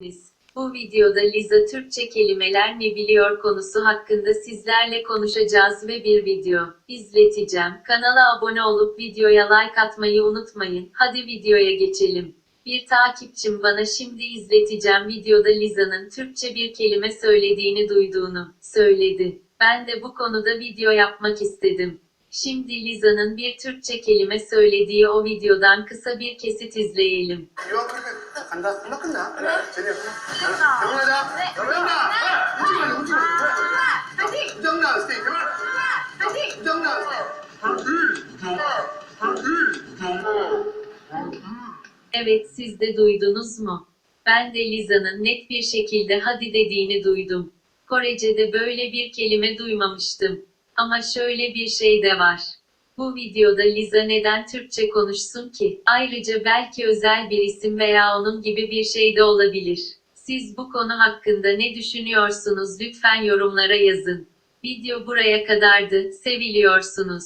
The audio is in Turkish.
geldiniz. Bu videoda Liza Türkçe kelimeler ne biliyor konusu hakkında sizlerle konuşacağız ve bir video izleteceğim. Kanala abone olup videoya like atmayı unutmayın. Hadi videoya geçelim. Bir takipçim bana şimdi izleteceğim videoda Liza'nın Türkçe bir kelime söylediğini duyduğunu söyledi. Ben de bu konuda video yapmak istedim. Şimdi Liza'nın bir Türkçe kelime söylediği o videodan kısa bir kesit izleyelim. Yok. 간다. 금방 끝나. 재미없어. 결혼하자. 결혼한다. 움직이면 움직이면. 우정나 스테이 결혼. 우정나. Evet siz de duydunuz mu? Ben de Liza'nın net bir şekilde hadi dediğini duydum. Korece'de böyle bir kelime duymamıştım. Ama şöyle bir şey de var. Bu videoda Liza neden Türkçe konuşsun ki? Ayrıca belki özel bir isim veya onun gibi bir şey de olabilir. Siz bu konu hakkında ne düşünüyorsunuz lütfen yorumlara yazın. Video buraya kadardı. Seviliyorsunuz.